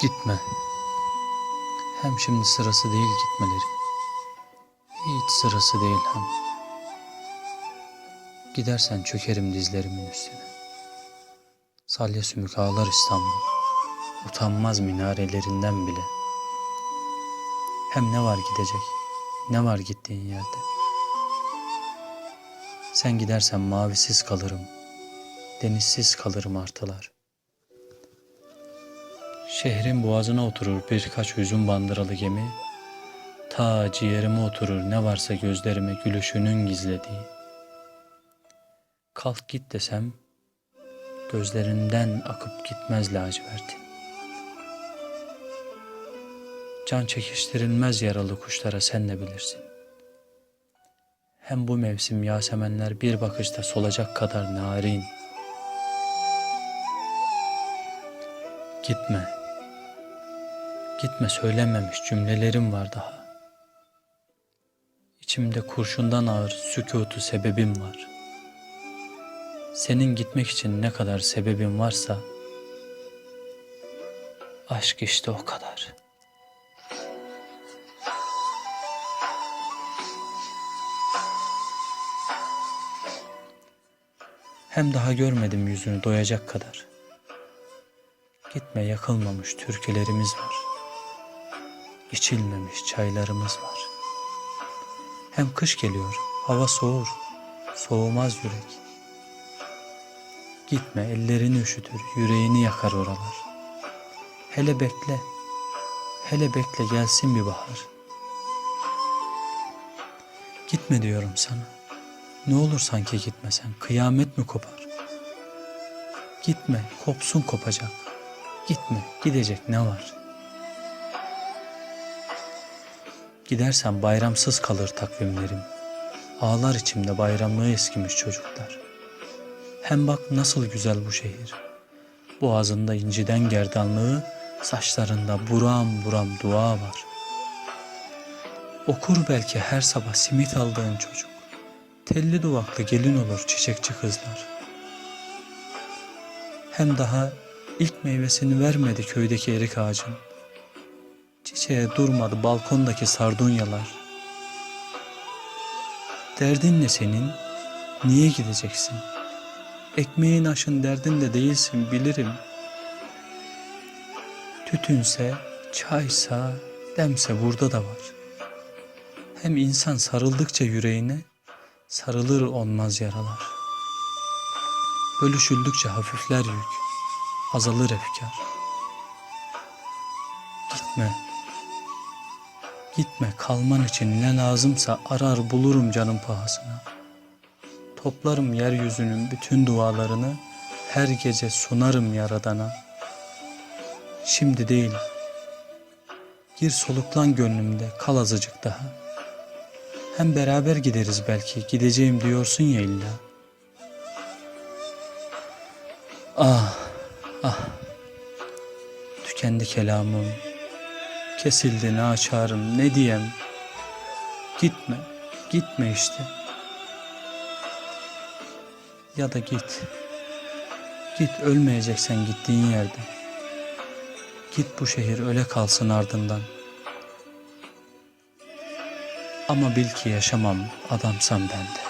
Gitme. Hem şimdi sırası değil gitmeleri. Hiç sırası değil hem. Gidersen çökerim dizlerimin üstüne. Salya sümük ağlar İstanbul. Utanmaz minarelerinden bile. Hem ne var gidecek? Ne var gittiğin yerde? Sen gidersen mavisiz kalırım. Denizsiz kalırım artılar. Şehrin boğazına oturur birkaç üzüm bandıralı gemi. Ta ciğerime oturur ne varsa gözlerime gülüşünün gizlediği. Kalk git desem gözlerinden akıp gitmez lacivertin. Can çekiştirilmez yaralı kuşlara sen de bilirsin. Hem bu mevsim yasemenler bir bakışta solacak kadar narin. Gitme. Gitme söylememiş cümlelerim var daha. İçimde kurşundan ağır sükutu sebebim var. Senin gitmek için ne kadar sebebin varsa aşk işte o kadar. Hem daha görmedim yüzünü doyacak kadar. Gitme yakılmamış türkülerimiz var. İçilmemiş çaylarımız var. Hem kış geliyor, hava soğur, soğumaz yürek. Gitme ellerini üşütür, yüreğini yakar oralar. Hele bekle, hele bekle gelsin bir bahar. Gitme diyorum sana. Ne olur sanki gitmesen, kıyamet mi kopar? Gitme, kopsun kopacak. Gitme, gidecek ne var? Gidersen bayramsız kalır takvimlerim. Ağlar içimde bayramlığı eskimiş çocuklar. Hem bak nasıl güzel bu şehir. Boğazında inciden gerdanlığı, saçlarında buram buram dua var. Okur belki her sabah simit aldığın çocuk. Telli duvaklı gelin olur çiçekçi kızlar. Hem daha ilk meyvesini vermedi köydeki erik ağacın. Çiçeğe durmadı balkondaki sardunyalar. Derdin ne senin? Niye gideceksin? Ekmeğin aşın derdin de değilsin bilirim. Tütünse, çaysa, demse burada da var. Hem insan sarıldıkça yüreğine sarılır olmaz yaralar. Bölüşüldükçe hafifler yük, azalır efkar. Gitme, gitme kalman için ne lazımsa arar bulurum canım pahasına. Toplarım yeryüzünün bütün dualarını, her gece sunarım yaradana. Şimdi değil, gir soluklan gönlümde, kal azıcık daha.'' Hem beraber gideriz belki. Gideceğim diyorsun ya illa. Ah, ah. Tükendi kelamım. Kesildi ne açarım ne diyem. Gitme, gitme işte. Ya da git. Git ölmeyeceksen gittiğin yerde. Git bu şehir öyle kalsın ardından. Ama bil ki yaşamam adamsam ben de.